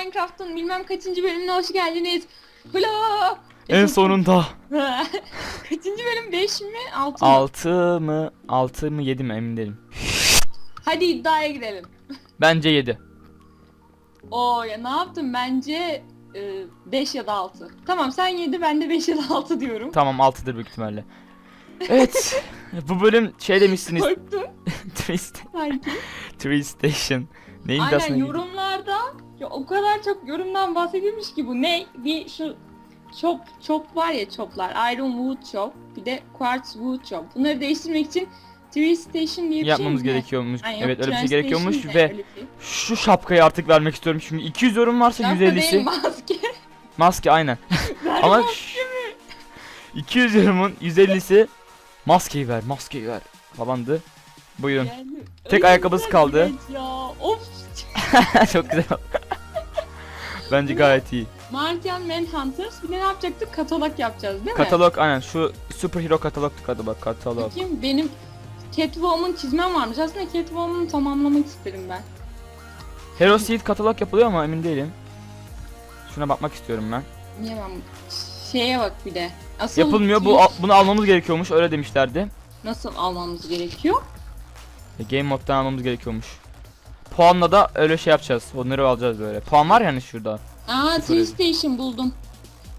Minecraft'ın bilmem kaçıncı bölümüne hoş geldiniz. Hula! En sonunda. kaçıncı bölüm 5 mi 6 mı? 6 mı? 6 mı 7 mi emin değilim. Hadi iddiaya girelim. Bence 7. Oo ya ne yaptım bence 5 ya da 6. Tamam sen 7 ben de 5 ya da 6 diyorum. Tamam 6'dır büyük ihtimalle. Evet. bu bölüm şey demişsiniz. Korktum sta- sanki. Tree Station. Neyin Aynen yorumlarda ya o kadar çok yorumdan bahsedilmiş ki bu ne bir şu chop chop var ya choplar Iron Wood chop bir de Quartz Wood chop bunları değiştirmek için Tree Station diye bir Yapmamız şey mi? gerekiyormuş. Ay, yok, evet öyle bir şey gerekiyormuş Station ve öyle bir şey. şu şapkayı artık vermek istiyorum. Şimdi 200 yorum varsa Şapka değil, 150'si maske. maske aynen. Ama ş- 200 yorumun 150'si maskeyi ver, maskeyi ver falandı. Buyurun. Yani Tek öyle ayakkabısı güzel kaldı. bir Ya. Of. Çok güzel. Bence gayet iyi. Martian bir de ne yapacaktık? Katalog yapacağız değil mi? Katalog aynen şu superhero katalog adı bak katalog. Bakayım benim Catwoman çizmem varmış. Aslında Catwoman'ı tamamlamak isterim ben. Hero Seed katalog yapılıyor ama emin değilim. Şuna bakmak istiyorum ben. Niye ben şeye bak bir de. Asıl Yapılmıyor. Bu al- bunu almamız gerekiyormuş. Öyle demişlerdi. nasıl almamız gerekiyor? E, Game moddan almamız gerekiyormuş. Puanla da öyle şey yapacağız. Onları alacağız böyle. Puan var yani şurada. Aa. Station buldum.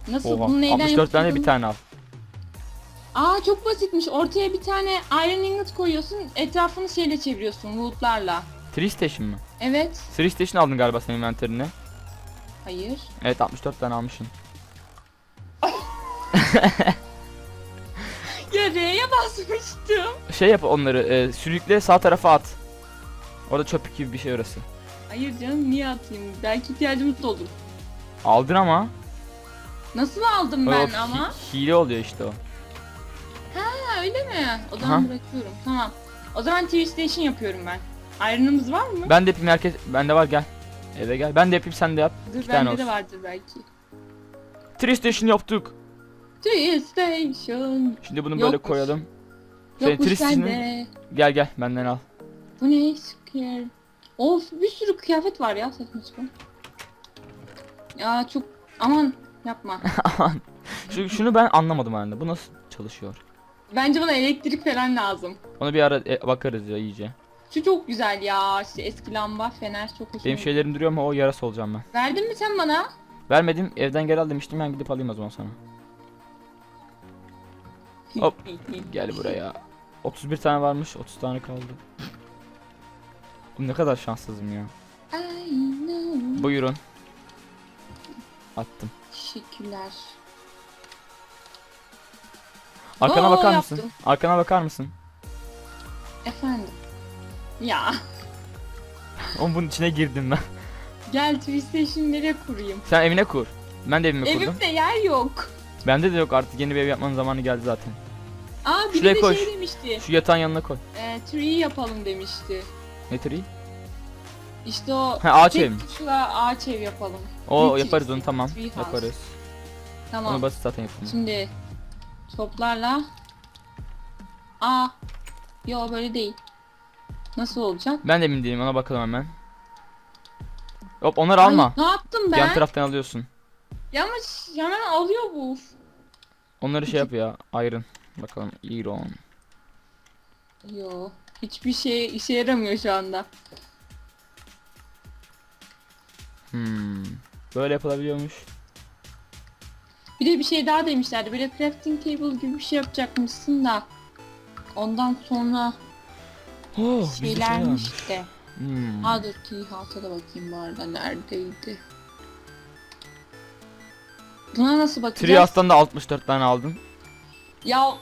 Nasıl Oha. bunu neyden 64 tane bir tane al. Aa çok basitmiş. Ortaya bir tane iron ingot koyuyorsun. Etrafını şeyle çeviriyorsun woodlarla. Tree Station mı? Evet. Tree Station aldın galiba senin inventörüne. Hayır. Evet 64 tane almışsın. Ya R'ye basmıştım. Şey yap onları e, sürükle sağ tarafa at. Orada çöp gibi bir şey orası. Hayır canım niye atayım? Belki ihtiyacımız olur. Aldın ama. Nasıl aldım O ben hi- ama? hile oluyor işte o. Ha öyle mi? O zaman Aha. bırakıyorum. Tamam. O zaman TV Station yapıyorum ben. Iron'ımız var mı? Ben de yapayım herkes bende var gel. Eve gel. Ben de yapayım sen de yap. Dur tane bende de olsun. vardır belki. Tree Station yaptık. TV Station. Şimdi bunu böyle Yokmuş. koyalım. Senin Yokmuş Tree Station'ın- bende. Gel gel benden al. Bu ne? Scare. Of bir sürü kıyafet var ya saçma sapan. Ya çok aman yapma. Şu, şunu ben anlamadım halinde. Bu nasıl çalışıyor? Bence bana elektrik falan lazım. Onu bir ara e, bakarız ya iyice. Şu çok güzel ya. İşte eski lamba, fener çok hoşuma Benim şeylerim duruyor ama o yarası olacağım ben. Verdin mi sen bana? Vermedim evden gel al demiştim ben gidip alayım o zaman sana. Hop. Gel buraya. 31 tane varmış 30 tane kaldı. Ne kadar şanssızım ya. Buyurun. Attım. Teşekkürler. Arkana Oo, bakar mısın? yaptım. Arkana bakar mısın? Efendim. Ya Oğlum bunun içine girdim ben. gel Twistation nereye kurayım? Sen evine kur. Ben de evime kurdum. Evimde yer yok. Bende de yok artık yeni bir ev yapmanın zamanı geldi zaten. Aa biri Şuraya de koy. şey demişti. Şu yatağın yanına koy. E, tree yapalım demişti. Ne tree? İşte o Ha ağaç tek ev mi? tuşla ağaç ev yapalım. O Tree yaparız onu tamam. tree house. Yaparız. Tamam. Onu basit zaten yapalım. Şimdi toplarla Aa Yo böyle değil. Nasıl olacak? Ben de emin değilim ona bakalım hemen. Hop onları alma. Ay, ne yaptım ben? Yan taraftan alıyorsun. Ya ama ş- hemen alıyor bu. Onları şey yap ya. Iron. Bakalım. Iron. Yo. Hiçbir şey işe yaramıyor şu anda. Hmm. Böyle yapılabiliyormuş. Bir de bir şey daha demişlerdi. Böyle crafting table gibi bir şey yapacakmışsın da. Ondan sonra Oh, şey şeylermiş işte. Hmm. Ha dur T-House'a da bakayım bu arada neredeydi. Buna nasıl bakacağız? Trias'tan da 64 tane aldın. Ya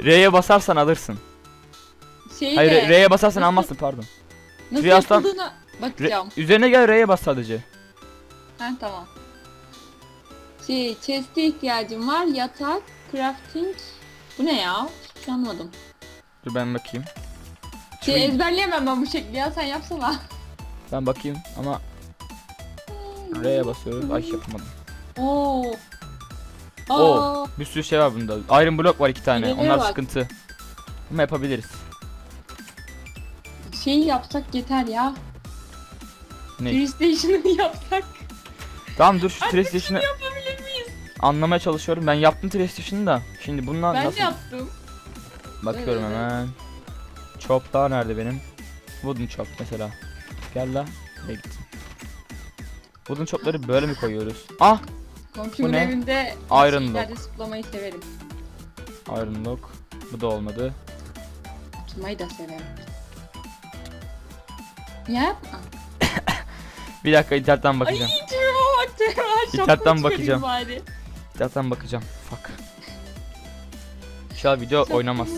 R'ye basarsan alırsın. şey Hayır de R'ye basarsan Nasıl- almazsın pardon. nasıl Trias'tan- yapıldığına Re- bakacağım. üzerine gel R'ye bas sadece. Ha tamam. Şey chest'e ihtiyacım var. Yatak, crafting. Bu ne ya? Hiç anlamadım. Dur ben bakayım. Şey ezberleyemem ben bu şekli ya sen yapsana. Ben bakayım ama R'ye basıyoruz. Ay yapamadım. Oo. Oo. Aa, Bir sürü şey var bunda. Iron block var iki tane. Hilelere Onlar bak. sıkıntı. Ama yapabiliriz. şey yapsak yeter ya. Ne? Tree Station'ı yapsak. Tamam dur şu Artık trash station'ı Yapabilir miyiz? anlamaya çalışıyorum. Ben yaptım trash station'ı da. Şimdi bunlar Ben nasıl? de yaptım. Bakıyorum Evet. hemen. Choplar nerede benim? Wooden chop mesela. Gel la. Git. Wooden chopları böyle mi koyuyoruz? Ah! Komşumun ne? evinde Iron şeylerde zıplamayı severim. Iron lock. Bu da olmadı. Oturmayı da severim. Yap. Bir dakika internetten bakacağım. Ay Tüyo bak Tüyo. İnternetten bakacağım. Bari. İnternetten bakacağım. Fuck. İnşallah video Şapkamı- oynamaz.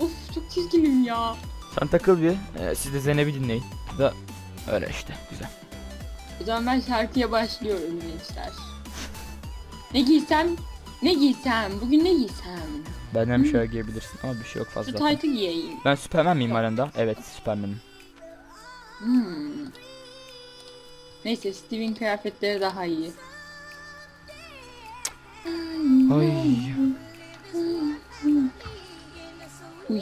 Uf çok çirkinim ya. Sen takıl bir. Ee, siz de Zeynep'i dinleyin. Da öyle işte. Güzel. O zaman ben şarkıya başlıyorum gençler. Ne giysem? Ne giysem? Bugün ne giysem? Benden bir şey giyebilirsin ama bir şey yok Şu fazla. taytı giyeyim. Ben Superman miyim aranda? Evet Superman'im. Hmm. Neyse Steve'in kıyafetleri daha iyi. Ay. Uy.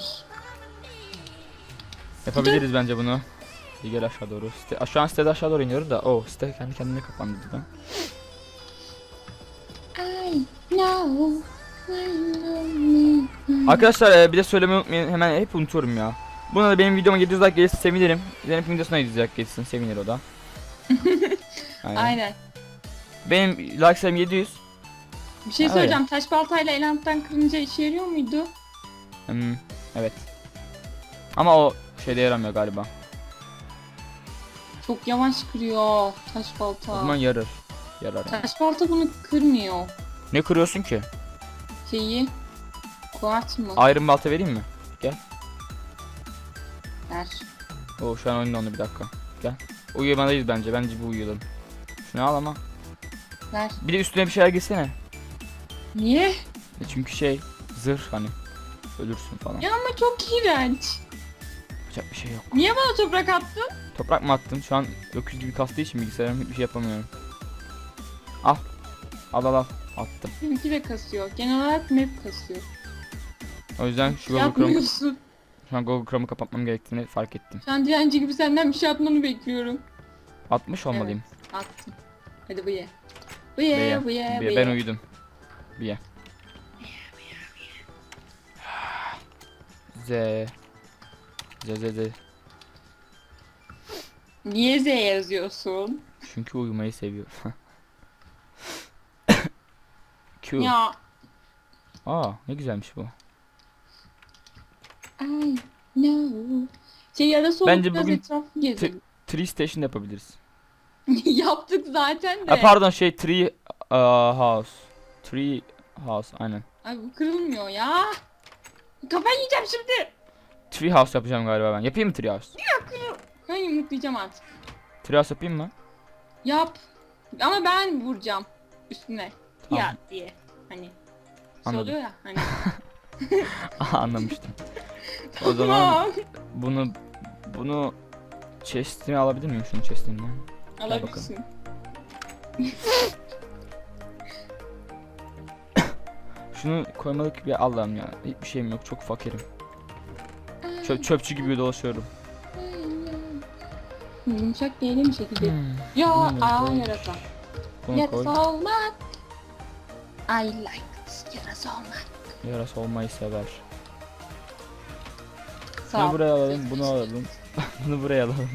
Yapabiliriz bence bunu. Bir gel aşağı doğru. Site, şu an sitede aşağı doğru iniyorum da. Oh site kendi kendine kapandı birden. I know. Arkadaşlar e, bir de söylemeyi unutmayın. Hemen hep unutuyorum ya. Buna da benim videoma 700 like gelirse sevinirim. Zeynep'in videosuna 700 like gelsin. Sevinir o da. Aynen. Aynen. Benim like sayım 700. Bir şey Öyle. soracağım. Taş baltayla elanttan kırınca işe yarıyor muydu? Hmm, evet. Ama o şeyde yaramıyor galiba. Çok yavaş kırıyor taş O balta. zaman yarır. Yarar. yani. Taş balta bunu kırmıyor. Ne kırıyorsun ki? Şeyi. Kuart mı? Iron balta vereyim mi? Ver. Oo şu an oyunda onu bir dakika. Gel. Uyuyamadayız bence. Bence bu uyuyalım. Şunu al ama. Ver. Bir de üstüne bir şeyler giysene. Niye? E Çünkü şey zırh hani. Ölürsün falan. Ya ama çok iğrenç. Yapacak bir şey yok. Niye bana toprak attın? Toprak mı attın? Şu an öküz gibi kastığı için bilgisayarım hiçbir şey yapamıyorum. Al. Al al al. Attım. Benimki de kasıyor. Genel olarak map kasıyor. O yüzden şu Google Chrome'u Yapmıyorsun. şu an Google Chrome'u kapatmam gerektiğini fark ettim. Şu an dilenci gibi senden bir şey atmanı bekliyorum. 60 olmalıyım. Attım. Hadi bu ye. Bu ye, Beye, bu ye, bu ye. ben uyudum. Bir ye. Z. Z Z Z. Niye Z yazıyorsun? Çünkü uyumayı seviyorum. Q. Ya. Aa ne güzelmiş bu. I know. Şey yarası olup Bence biraz bugün etrafı gezelim. Tree Station yapabiliriz. Yaptık zaten de. Ha, pardon şey Tree uh, House. Tree House aynen. Ay bu kırılmıyor ya. Kafayı yiyeceğim şimdi. Tree House yapacağım galiba ben. Yapayım mı Tree House? Ben yumruklayacağım artık. Tree House yapayım mı? Yap. Ama ben vuracağım üstüne. Tamam. Ya diye. Hani. Şey Anladım. oluyor ya hani. Aha anlamıştım. O zaman Tamam. bunu bunu chest'ini alabilir miyim şunu chest'inden? Alabilirsin. Şunu koymalık bir Allah'ım ya. Hiçbir şeyim yok. Çok fakirim. Çöp, çöpçü gibi dolaşıyorum. Yumuşak değilim bir şekilde. Hmm. Ya Hmm, aa koy. yarasa. Bunu koy. Yarasa olmak. I like it. Yarasa olmak. Yarası olmayı sever. Sağ Bunu buraya alalım, bunu alalım. bunu buraya alalım.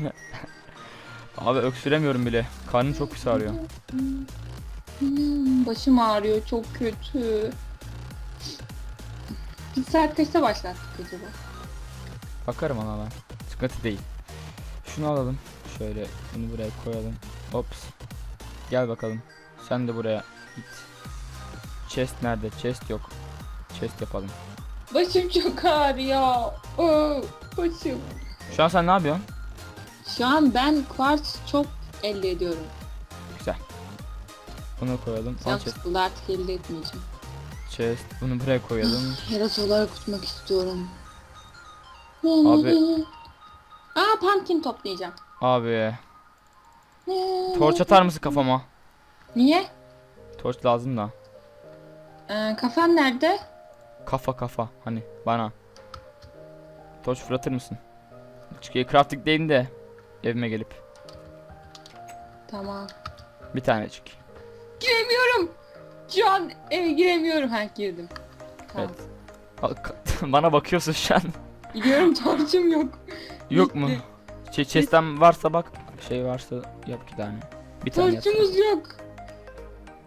Abi öksüremiyorum bile. Karnım çok pis ağrıyor. Hmm, Başım ağrıyor çok kötü. Bir saat kaçta başlattık acaba? Bakarım ona ben. Sıkıntı değil. Şunu alalım. Şöyle bunu buraya koyalım. Ops. Gel bakalım. Sen de buraya git. Chest nerede? Chest yok. Chest yapalım. Başım çok ağrıyor. Oo, başım. Şu an sen ne yapıyorsun? Şu an ben quartz çok elde ediyorum. Bunu koyalım. Al chest. sıkıldı artık elde etmeyeceğim. Chest. Bunu buraya koyalım. Yarasa olarak tutmak istiyorum. Abi- Aa pumpkin toplayacağım. Abi. Torç atar mısın kafama? Niye? Torç lazım da. Ee, kafan nerede? Kafa kafa. Hani bana. Torç fırlatır mısın? Çünkü crafting değil de evime gelip. Tamam. Bir tanecik. Giremiyorum. Şu an eve giremiyorum. Ha girdim. Tamam. Evet. Bana bakıyorsun şu an. Biliyorum torçum yok. Yok mu? Şey, chest'ten varsa bak. Şey varsa yap iki tane. Bir tane. Torçumuz yok.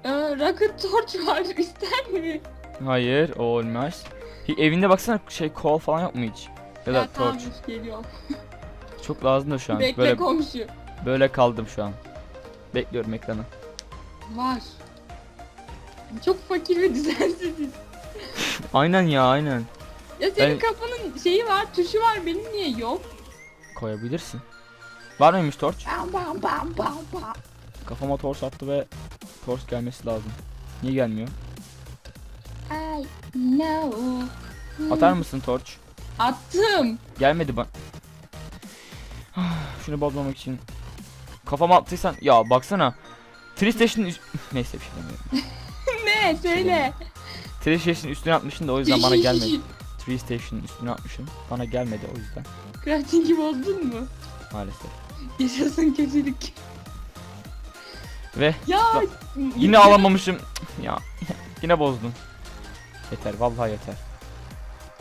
Ee, rocket torç var. İster mi? Hayır o olmaz. Hi- Evinde baksana şey kol falan yok mu hiç? Ya da tamam, torç. geliyorum. Çok lazım da şu an. Bekle Böyle komşu. böyle kaldım şu an. Bekliyorum ekranı. Var. Çok fakir ve düzensiziz. Aynen ya aynen. Ya senin Ben- kafanın şeyi var, tuşu var. Benim niye yok? Koyabilirsin. Var mıymış torç? Bam bam bam bam bam. Kafama torç attı ve torç gelmesi lazım. Niye gelmiyor? I know. Atar mısın torç? Attım. Gelmedi bana. Şunu bozmamak için. Kafama attıysan ya baksana. Tristation'ın üst... Neyse bir şey demiyorum. ne? Söyle. Tristation'ın üstüne atmışsın da o yüzden bana gelmedi. Tristation'ın üstüne atmışım. Bana gelmedi o yüzden Crafting'i bozdun mu? maalesef. Yaşasın kötülük. Ve Ya. yine alamamışım. Ya yine bozdun. Yeter vallahi yeter.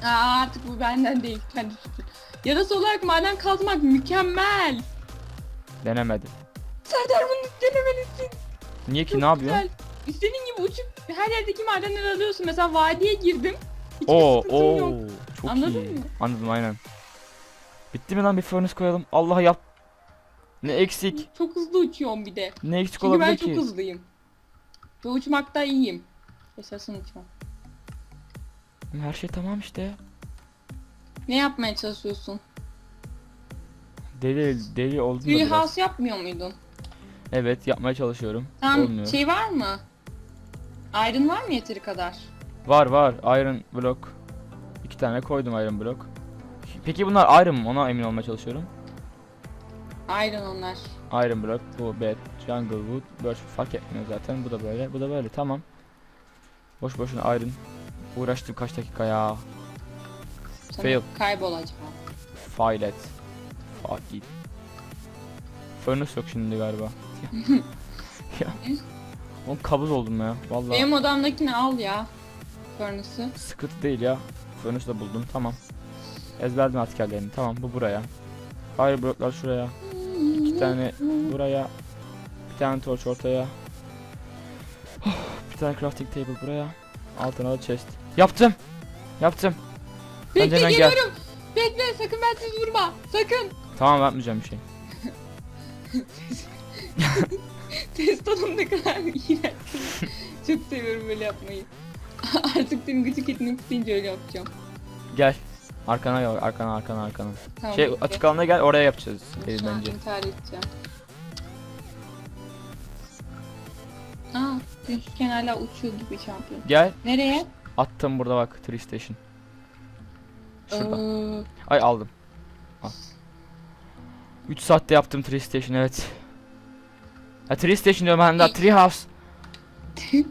Aa, artık bu benden değil. Kendi suçu. Yarası olarak maden kazmak mükemmel. Denemedim. Serdar bunu denemelisin. Niye ki Çok ne yapıyor? güzel. İstediğin gibi uçup her yerdeki madenleri alıyorsun. Mesela vadiye girdim. Hiçbir Oo oo yok. çok Anladın iyi. mı? Anladım aynen. Bitti mi lan bir furnace koyalım? Allah yap. Ne eksik? Çok hızlı uçuyorum bir de. Ne eksik Çünkü olabilir ben ki? çok hızlıyım. Ve uçmakta iyiyim. Yaşasın uçmak. Her şey tamam işte. Ne yapmaya çalışıyorsun? Deli deli oldum da biraz. Treehouse yapmıyor muydun? Evet yapmaya çalışıyorum. Tamam Olmuyor. şey var mı? Iron var mı yeteri kadar? Var var iron block. İki tane koydum iron block. Peki bunlar iron mı? Ona emin olmaya çalışıyorum. Iron onlar. Iron block, bu bed, jungle wood, birch fark etmiyor zaten. Bu da böyle, bu da böyle. Tamam. Boş boşuna iron. Uğraştım kaç dakika ya. Sonra Fail. Kaybolacak. Filet. Fuck it. Furnace yok şimdi galiba. ya. Oğlum kabız oldum ya. Vallahi Benim odamdakini al ya. Furnace'ı. sıkıntı değil ya. Furnace da buldum. Tamam. Ezberledim askerlerini. Tamam bu buraya. Fire blocklar şuraya. İki tane buraya. Bir tane torch ortaya. bir tane crafting table buraya. Altına da chest. Yaptım. Yaptım. Bekle hemen gel. geliyorum. Bekle sakın bensiz vurma. Sakın. Tamam yapmayacağım bir şey. Testonum ne kadar iğrenç. Çok seviyorum böyle yapmayı. Artık senin gıcık etini tutunca öyle yapacağım. Gel. Arkana gel. Arkana arkana arkana. Tamam. Şey bekle. açık alana gel oraya yapacağız. Ev Şu an bence. intihar edeceğim. Aa, Gülsüken hala uçuyor gibi şampiyon. Gel. Nereye? Attım burada bak. Tree station. Şurada. Ee, Ay aldım. Al. 3 saatte yaptım tree station evet. Ha tree station diyorum ben de tree house.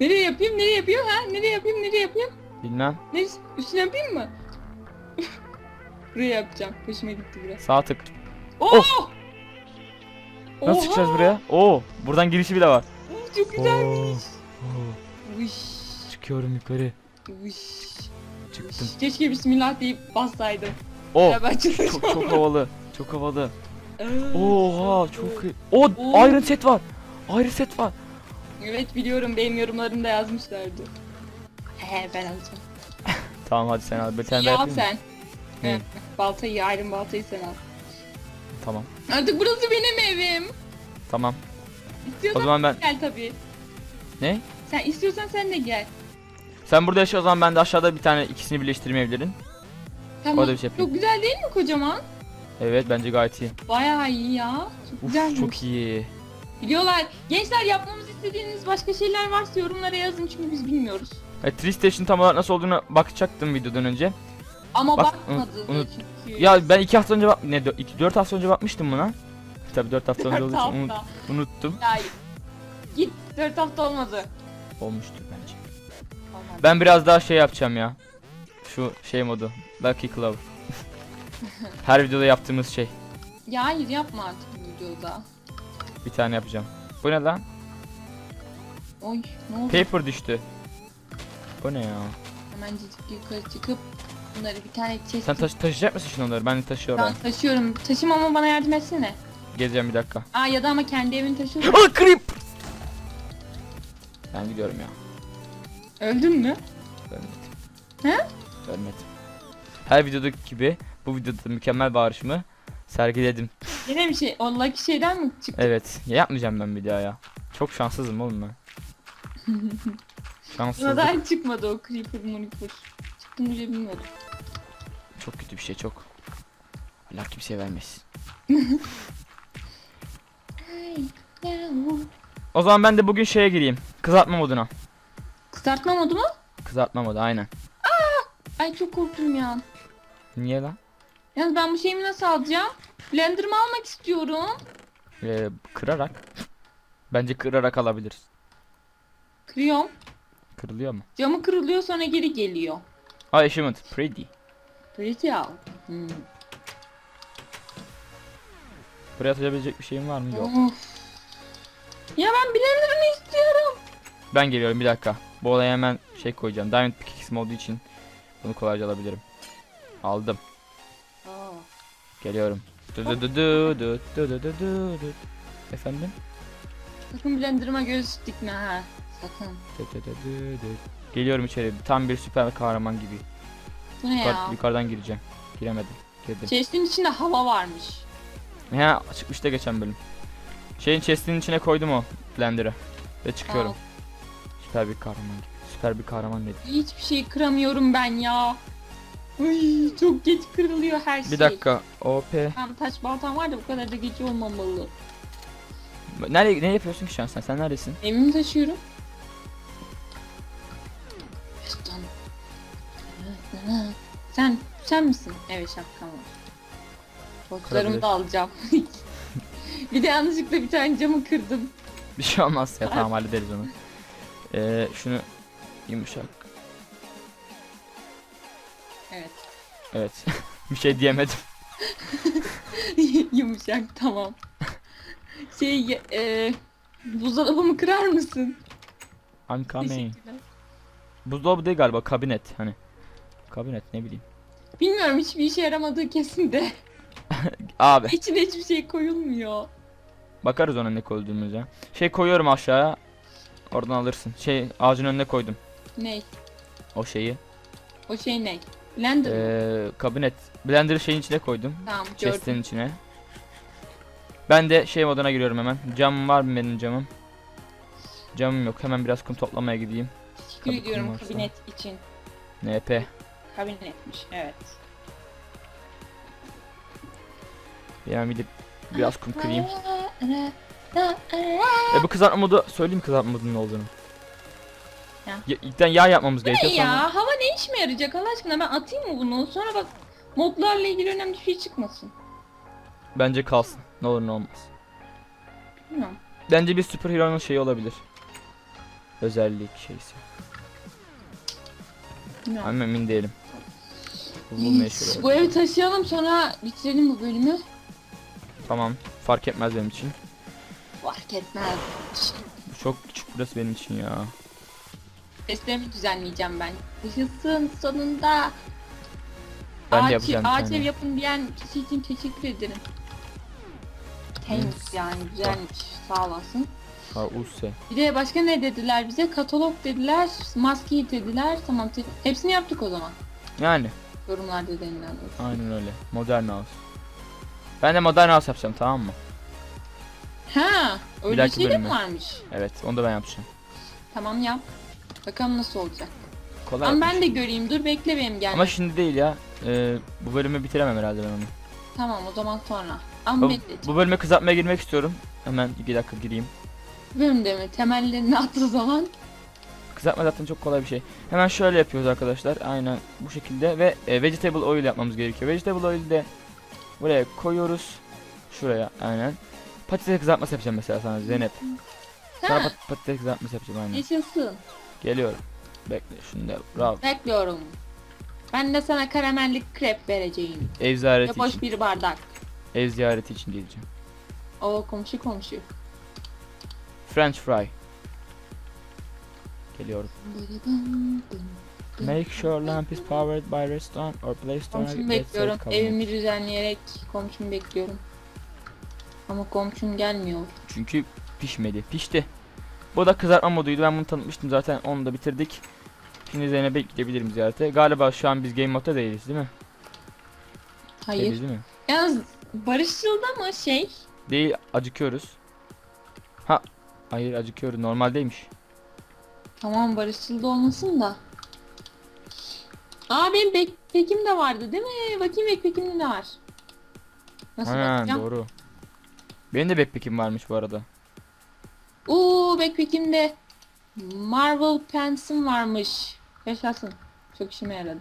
nereye yapayım? Nereye yapayım? Ha? Nereye yapayım? Nereye yapayım? Bilmem. Neresi? Üstüne yapayım mı? Buraya yapacağım. Hoşuma gitti biraz. Sağ tık. Oo! Nasıl çıkacağız buraya? Oo, buradan girişi bile var. Oo, Çok güzelmiş. Oo, çıkıyorum yukarı. Vış. Çıktım. Vış. Keşke bismillah deyip bassaydım. Oo, çok çok havalı. Çok havalı. Ee, Oha, çok iyi. O Oo. iron set var. Iron set var. Evet biliyorum benim yorumlarımda yazmışlardı. He ben alacağım. Tamam hadi sen al. Tane Ya sen. Evet, baltayı, iron baltayı sen al. Tamam. Artık burası benim evim. Tamam. İstiyorsan O zaman ben gel tabii. ne? Sen istiyorsan sen de gel. Sen burada yaşa o zaman ben de aşağıda bir tane ikisini birleştirmeyebilirim. Tamam. Orada bir şey yapayım. Çok güzel değil mi kocaman? Evet bence gayet iyi. Bayağı iyi ya. Çok Uf güzel. çok iyi. Biliyorlar. Gençler yapmamızı istediğiniz başka şeyler varsa yorumlara yazın çünkü biz bilmiyoruz. Evet, Tree Station tam olarak nasıl olduğunu bakacaktım videodan önce. Ama Bak, bakmadı. unut- çünkü. Ya ben iki hafta önce bak ne 2 4 hafta önce bakmıştım buna. Tabii 4 hafta önce Dört olduğu için hafta. unut- unuttum. Ya, git 4 hafta olmadı. Olmuştur bence. Olmadı. Ben biraz daha şey yapacağım ya. Şu şey modu. Lucky Club. Her videoda yaptığımız şey. Ya hayır yapma artık bu videoda. Bir tane yapacağım. Bu ne lan? Oy ne oldu? Paper düştü. Bu ne ya? Hemencik yukarı çıkıp bunları bir tane chest Sen taşı taşıyacak mısın şimdi onları? Ben de taşıyorum. Ben taşıyorum. Taşımama bana yardım etsene. Geleceğim bir dakika. Aa ya da ama kendi evini taşıyorum. Aa creep! Ben gidiyorum ya. Öldün mü? Ölmedim. He? Ölmedim. Her videodaki gibi bu videoda da mükemmel bağırışımı sergiledim. Yine bir şey. O lucky şeyden mi çıktı? Evet. Ya yapmayacağım ben bir daha ya. Çok şanssızım oğlum ben. Şanssızlık Neden çıkmadı o creeper monitor? Çıktı mı bilmiyordum. Çok kötü bir şey çok. Allah kimseye vermesin. O zaman ben de bugün şeye gireyim. Kızartma moduna. Kızartma modu mu? Kızartma modu aynen. Ay çok korktum ya. Niye lan? Yalnız ben bu şeyimi nasıl alacağım? Blender'ımı almak istiyorum. Ee, kırarak. Bence kırarak alabiliriz. Kırıyorum. Kırılıyor mu? Camı kırılıyor sonra geri geliyor. Aa achievement. Pretty. Pretty. Hmm. Buraya atabilecek bir şeyim var mı? Yok. Of. Ya ben blender'ımı istiyorum. Ben geliyorum bir dakika. Bu olaya hemen şey koyacağım. Diamond pickaxe'im olduğu için bunu kolayca alabilirim. Aldım. Aa. Geliyorum. Du du du du du du du du du du. Efendim? Sakın blender'ıma göz dikme ha. Sakın. Du du du du du. Geliyorum içeri. Tam bir süper kahraman gibi. Bu ne Yukarı- ya? yukarıdan gireceğim. Giremedim. Girdim. Chest'in içinde hava varmış. Ha çıkmıştı geçen bölüm. Şeyin chest'in içine koydum o blender'ı. Ve çıkıyorum. Aa, Süper bir kahraman gibi. Süper bir kahraman dedi. hiçbir şey kıramıyorum ben ya. Ay, çok geç kırılıyor her şey. Bir dakika. OP. Tam taş baltam var da bu kadar da geç olmamalı. Nereye ne yapıyorsun ki şu an sen? Sen neredesin? Evimi taşıyorum. Sen, sen misin? Evet şapkam var. Botlarımı da alacağım. bir de yanlışlıkla bir tane camı kırdım. Bir şey olmaz ya tamam hallederiz onu. Ee, şunu yumuşak. Evet. Evet. bir şey diyemedim. Yumuşak tamam. Şey e, buzdolabımı kırar mısın? I'm coming. Buzdolabı değil galiba kabinet hani. Kabinet ne bileyim. Bilmiyorum hiçbir işe yaramadığı kesin de. Abi İçine hiçbir şey koyulmuyor. bakarız ona ne koyduğumuza. Şey koyuyorum aşağıya. Oradan alırsın. Şey ağacın önüne koydum. Ne? O şeyi. O şey ne? Blender? Ee, kabinet. Blender'ı şeyin içine koydum. Tamam gördüm. Chest'in içine. Ben de şey moduna giriyorum hemen. Cam var mı benim camım? Camım yok. Hemen biraz kum toplamaya gideyim. Teşekkür Tabii ediyorum kabinet için. NP. Kabinetmiş evet. Bir Hemen gidip biraz kum kırayım. E bu kızartma modu söyleyeyim kızartma modunun ne olduğunu. Ya. Ya, ilkten yağ yapmamız Ne gerekiyor sonra. ya? Hava ne işime yarayacak Allah aşkına? Ben atayım mı bunu? Sonra bak modlarla ilgili önemli bir şey çıkmasın. Bence kalsın. Ne olur ne olmaz. Bilmiyorum. Bence bir superhero'nun şeyi olabilir. Özellik şeysi. Bilmiyorum. Ama emin değilim. Bu şöyle. Bu evi taşıyalım sonra bitirelim bu bölümü. Tamam. Fark etmez benim için. Fark etmez. Bu çok küçük burası benim için ya. Seslerimi düzenleyeceğim ben. Yaşasın sonunda. Ben de ağaç, yapacağım Ağaç ev yapın diyen kişi için teşekkür ederim. Thanks yani güzelmiş. Sağ olasın. Ha Use. Bir de başka ne dediler bize? Katalog dediler, maske dediler. Tamam hepsini yaptık o zaman. Yani. Yorumlarda denilen o. Aynen öyle. Modern house. Ben de modern house yapacağım tamam mı? Ha, öyle dahaki şey de mi varmış? Evet onu da ben yapacağım. Tamam yap. Bakalım nasıl olacak. Kolay Ama yapmış. ben de göreyim. Dur bekle benim gelmem. Ama şimdi değil ya. Ee, bu bölümü bitiremem herhalde ben onu. Tamam o zaman sonra. Ama Bu, bu bölüme kızartmaya girmek istiyorum. Hemen iki dakika gireyim. Bölümde mi? Temellerini attığı zaman. Kızartma zaten çok kolay bir şey. Hemen şöyle yapıyoruz arkadaşlar. Aynen bu şekilde ve e, vegetable oil yapmamız gerekiyor. Vegetable oil de buraya koyuyoruz. Şuraya aynen. Patates kızartması yapacağım mesela sana Zeynep. Sana pat- patates kızartması yapacağım aynen. yaşasın. Geliyorum. Bekle şunu da bravo. Bekliyorum. Ben de sana karamelli krep vereceğim. Ev Ve ziyareti boş için. bir bardak. Ev ziyareti için geleceğim. O komşu komşu. French fry. Geliyorum. Make sure lamp is powered by redstone or place stone. Komşumu bekliyorum. Evimi düzenleyerek komşumu bekliyorum. Ama komşum gelmiyor. Çünkü pişmedi. Pişti. Bu da kızartma moduydu. Ben bunu tanıtmıştım zaten. Onu da bitirdik. Şimdi Zeynep'e gidebilirim ziyarete. Galiba şu an biz game modda değiliz değil mi? Hayır. Değiliz değil mi? Yalnız barışçılda mı şey? Değil acıkıyoruz. Ha. Hayır acıkıyoruz. Normaldeymiş. Tamam barışçılda olmasın da. Aa benim backpack'im de vardı değil mi? Bakayım backpack'imde ne var? Nasıl bakacağım? doğru. Benim de backpack'im varmış bu arada. Oo backpack'imde Marvel Pents'im varmış. Yaşasın. Çok işime yaradı.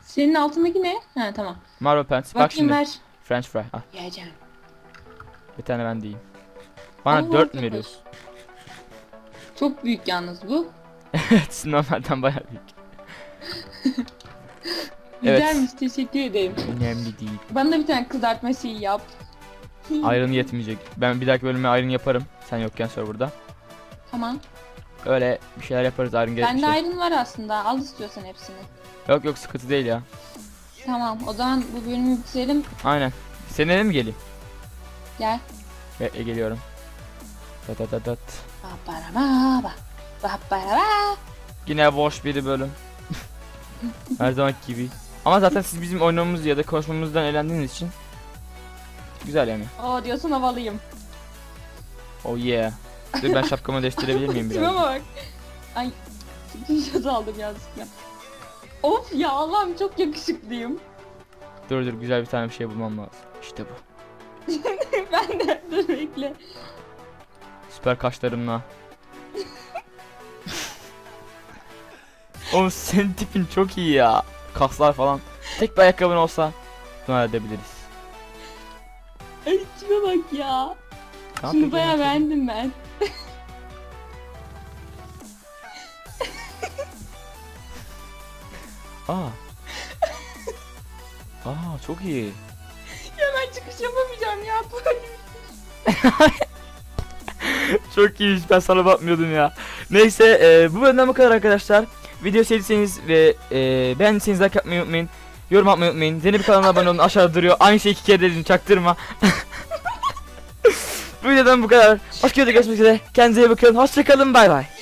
Senin altındaki ne? Ha tamam. Marvel Pants. Bak Bakayım şimdi. ver. French fry. Al. Yiyeceğim. Bir tane ben diyeyim. Bana Allah 4 mü veriyorsun? Çok büyük yalnız bu. Evet normalden bayağı büyük. Evet. Güzelmiş teşekkür ederim. Önemli değil. Bana da bir tane kızartma şeyi yap. Iron yetmeyecek. Ben bir dahaki bölüme Iron yaparım. Sen yokken serverda. Tamam. Öyle bir şeyler yaparız Iron Bende gerekirse. iron var aslında. Al istiyorsan hepsini. Yok yok sıkıntı değil ya. Tamam o zaman bu bölümü bitirelim. Aynen. Senin eve mi geleyim? Gel. Bekle geliyorum. Dat dat dat dat. Ba ba ba. Ba. Yine boş bir bölüm. Her zaman gibi. Ama zaten siz bizim oynamamız ya da konuşmamızdan eğlendiğiniz için güzel yani. Oo diyorsun havalıyım. Oh yeah. Dur ben şapkamı değiştirebilir miyim biraz? bak. Ay. Screenshot aldım yanlışlıkla. Of ya Allah'ım çok yakışıklıyım. Dur dur güzel bir tane bir şey bulmam lazım. İşte bu. ben de dur bekle. Süper kaşlarımla. Oğlum senin tipin çok iyi ya. Kaslar falan. Tek bir ayakkabın olsa bunu halledebiliriz. Ay tipe bak ya. Ne Şunu yapıyorsun bayağı beğendim ben. Aa. Aa çok iyi. Ya ben çıkış yapamayacağım ya. Çok iyiymiş ben sana bakmıyordum ya. Neyse e, bu bölümden bu kadar arkadaşlar. Video sevdiyseniz ve e, beğendiyseniz like yapmayı unutmayın. Yorum atmayı unutmayın. Zeynep kanalına abone olun aşağıda duruyor. Aynı şeyi iki kere dedim çaktırma. bu videodan bu kadar. Başka videoda görüşmek üzere. Kendinize iyi bakın. Hoşçakalın bay bay.